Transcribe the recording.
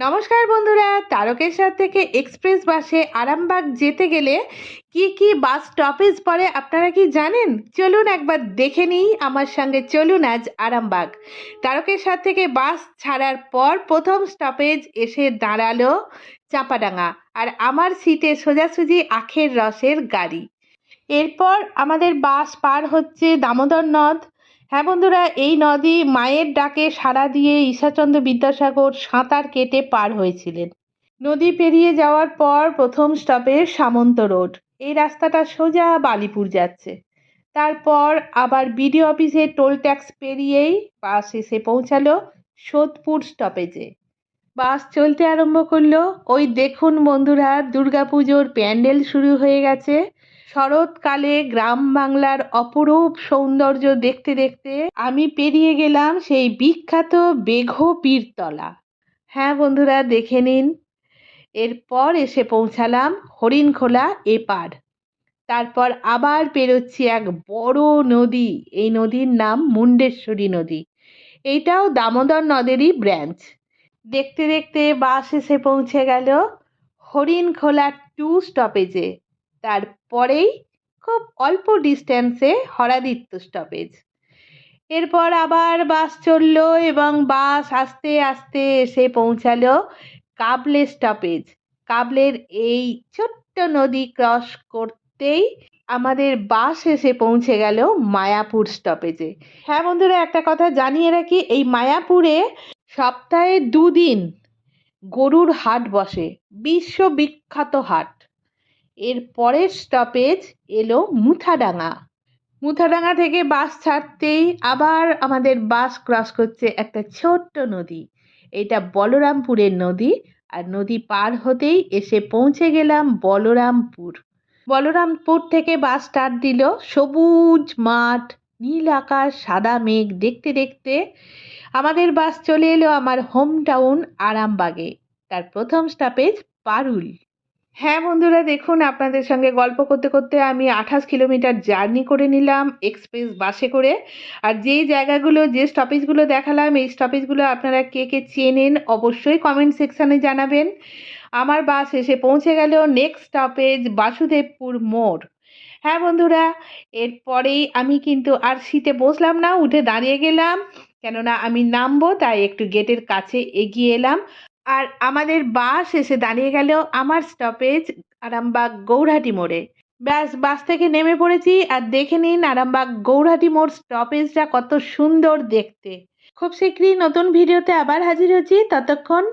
নমস্কার বন্ধুরা, তারকেশ্বর থেকে এক্সপ্রেস বাসে আরামবাগ যেতে গেলে কি কি বাস স্টপেজ পড়ে আপনারা কি জানেন? চলুন একবার দেখে নিই, আমার সঙ্গে চলুন আজ আরামবাগ। তারকেশ্বর থেকে বাস ছাড়ার পর প্রথম স্টপেজ এসে দাঁড়াল চাঁপাডাঙ্গা আর আমার সিটে সোজাসুজি আখের রসের গাড়ি। এরপর আমাদের বাস পার হচ্ছে দামোদর নদ হ্যাঁ বন্ধুরা, এই নদী মায়ের ডাকে সাড়া দিয়ে ঈশ্বরচন্দ্র বিদ্যাসাগর সাঁতার কেটে পার হয়েছিলেন। নদী পেরিয়ে যাওয়ার পর প্রথম স্টপেজ সামন্ত রোড। এই রাস্তাটা সোজা বালিপুর যাচ্ছে। তারপর আবার বিডিও অফিসে টোল ট্যাক্স পেরিয়েই বাস এসে পৌঁছালো সোদপুর স্টপেজে। বাস চলতে আরম্ভ করল। ওই দেখুন বন্ধুরা, দুর্গাপুজোর প্যান্ডেল শুরু হয়ে গেছে। শরৎকালে গ্রাম বাংলার অপরূপ সৌন্দর্য দেখতে দেখতে আমি পেরিয়ে গেলাম সেই বিখ্যাত বেঘো পীরতলা। হ্যাঁ বন্ধুরা, দেখে নিন। এরপর এসে পৌঁছালাম হরিণখোলা এপার তারপর আবার পেরোচ্ছি এক বড় নদী। এই নদীর নাম মুন্ডেশ্বরী নদী। এইটাও দামোদর নদেরই ব্রাঞ্চ দেখতে দেখতে বাস এসে পৌঁছে গেল হরিণখোলা টু স্টপেজে তারপরেই খুব অল্প ডিস্টেন্সে হরাদিত্য স্টপেজ এরপর আবার বাস চলল এবং বাস আস্তে আস্তে এসে পৌঁছালো কাবলে স্টপেজ কাবলের এই ছোট্ট নদী ক্রস করতেই আমাদের বাস এসে পৌঁছে গেল মায়াপুর স্টপেজে হ্যাঁ বন্ধুরা, একটা কথা জানিয়ে রাখি, এই মায়াপুরে সপ্তাহে দুদিন গরুর হাট বসে, বিশ্ববিখ্যাত হাট। এর পরের স্টপেজ এলো মুথাডাঙ্গা। মুথাডাঙ্গা থেকে বাস ছাড়তেই আবার আমাদের বাস ক্রস করছে একটা ছোট্ট নদী। এটা বলরামপুরের নদী আর নদী পার হতেই এসে পৌঁছে গেলাম বলরামপুর। বলরামপুর থেকে বাস স্টার্ট দিল সবুজ মাঠ, নীল আকাশ, সাদা মেঘ দেখতে দেখতে আমাদের বাস চলে এলো আমার হোম টাউন আরামবাগে। তার প্রথম স্টপেজ পারুল। হ্যাঁ বন্ধুরা, দেখুন, আপনাদের সঙ্গে গল্প করতে করতে আমি আঠাশ কিলোমিটার জার্নি করে নিলাম এক্সপ্রেস বাসে করে। আর যেই জায়গাগুলো, যে স্টপেজগুলো দেখালাম, এই স্টপেজগুলো আপনারা কে কে চেনেন অবশ্যই কমেন্ট সেকশানে জানাবেন। আমার বাস এসে পৌঁছে গেল নেক্সট স্টপেজ বাসুদেবপুর মোড়। হ্যাঁ বন্ধুরা, এরপরেই আমি কিন্তু আর সিটে বসলাম না, উঠে দাঁড়িয়ে গেলাম। কেননা আমি নামবো, তাই একটু গেটের কাছে এগিয়ে এলাম। আর আমাদের বাস এসে দাঁড়িয়ে গেল আমার স্টপেজ আরামবাগ গৌরহাটি মোড়ে। ব্যাস, বাস থেকে নেমে পড়েছি আর দেখে নিন আরামবাগ গৌরহাটি মোড় স্টপেজটা কত সুন্দর দেখতে। খুব শীঘ্রই নতুন ভিডিওতে আবার হাজির হচ্ছি। ততক্ষণ